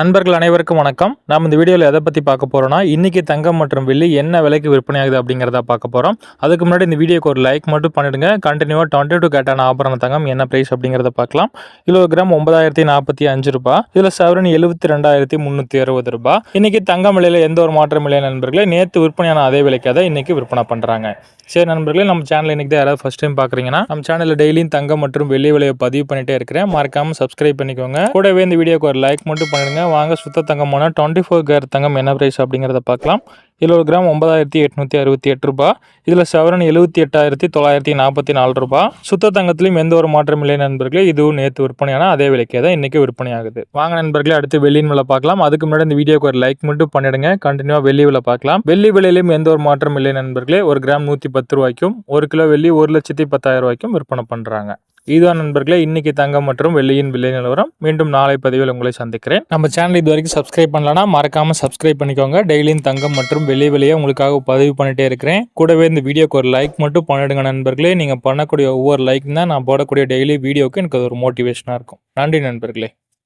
நண்பர்கள் அனைவருக்கும் வணக்கம். நாம் இந்த வீடியோவில் எதை பற்றி பார்க்க போகிறோம்னா இன்றைக்கி தங்கம் மற்றும் வெள்ளி என்ன விலைக்கு விற்பனையாகுது அப்படிங்கிறத பார்க்க போகிறோம் அதுக்கு முன்னாடி இந்த வீடியோக்கு ஒரு லைக் மட்டும் பண்ணிடுங்க. கண்டினியூவாக டுவெண்ட்டி டூ கேட்டான ஆபரண தங்கம் என்ன ப்ரைஸ் அப்படிங்கிறத பார்க்கலாம். கிலோகிராம் ஒன்பதாயிரத்தி நாற்பத்தி அஞ்சு ரூபா. இதில் சவரன் எழுபத்தி ரெண்டாயிரத்தி முந்நூற்றி அறுபது ரூபாய் இன்றைக்கி தங்கம் விலையில் எந்த ஒரு மாற்றம் இல்லை நண்பர்களே. நேற்று விற்பனையான அதே விலைக்காக தான் இன்றைக்கி விற்பனை பண்ணுறாங்க சரி நண்பர்களே நம்ம சேனல் இன்றைக்கி தான் யாராவது ஃபஸ்ட் டைம் பார்க்குறீங்கன்னா நம்ம சேனலில் டெய்லியும் தங்கம் மற்றும் வெள்ளி விலையை பதிவு பண்ணிட்டே இருக்கிறேன். மறக்காமல் சப்ஸ்கிரைப் பண்ணிக்கோங்க. கூடவே இந்த வீடியோக்கு ஒரு லைக் மட்டும் வாங்க சுத்த தங்கமான டுவெண்ட்டி ஃபோர் கேர் தங்கம் என்ன ப்ரைஸ் அப்படிங்கிறத பார்க்கலாம். இதில் ஒரு கிராம் ஒன்பதாயிரத்தி எட்நூற்றி அறுபத்தி எட்டு ரூபாய் இதில் சவரன் எழுபத்தி எட்டாயிரத்தி தொள்ளாயிரத்தி நாற்பத்தி நாலு ரூபா. சுத்த தங்கத்திலையும் எந்த ஒரு மாற்றம் இல்லை நண்பர்களே. இதுவும் நேற்று விற்பனையான அதே விலைக்கே தான் இன்றைக்கி விற்பனை ஆகுது வாங்க நண்பர்களே அடுத்து வெள்ளியின் விலை பார்க்கலாம். அதுக்கு முன்னாடி இந்த வீடியோக்கு ஒரு லைக் மட்டும் பண்ணிடுங்க. கண்டினியூவாக வெள்ளி விலை பார்க்கலாம். வெள்ளி விலையிலும் எந்த ஒரு மாற்றம் இல்லை நண்பர்களே. ஒரு கிராம் நூற்றி பத்து ரூபாய்க்கும் ஒரு கிலோ வெள்ளி ஒரு லட்சத்தி பத்தாயிரம் ரூபாய்க்கும் விற்பனை பண்ணுறாங்க இதுதான் நண்பர்களே இன்னைக்கு தங்கம் மற்றும் வெள்ளியின் விலை நிலவரம். மீண்டும் நாளை பதிவில் உங்களை சந்திக்கிறேன். நம்ம சேனல் இது வரைக்கும் சப்ஸ்கிரைப் பண்ணலன்னா மறக்காம சப்ஸ்கிரைப் பண்ணிக்கோங்க. டெய்லியும் தங்கம் மற்றும் வெள்ளி விலையை உங்களுக்காக பதிவு பண்ணிட்டே இருக்கிறேன். கூடவே இந்த வீடியோக்கு ஒரு லைக் மட்டும் பண்ணிடுங்க நண்பர்களே. நீங்கள் பண்ணக்கூடிய ஒவ்வொரு லைக் தான் நான் போடக்கூடிய டெய்லி வீடியோக்கு எனக்கு அது ஒரு மோட்டிவேஷனாக இருக்கும். நன்றி நண்பர்களே.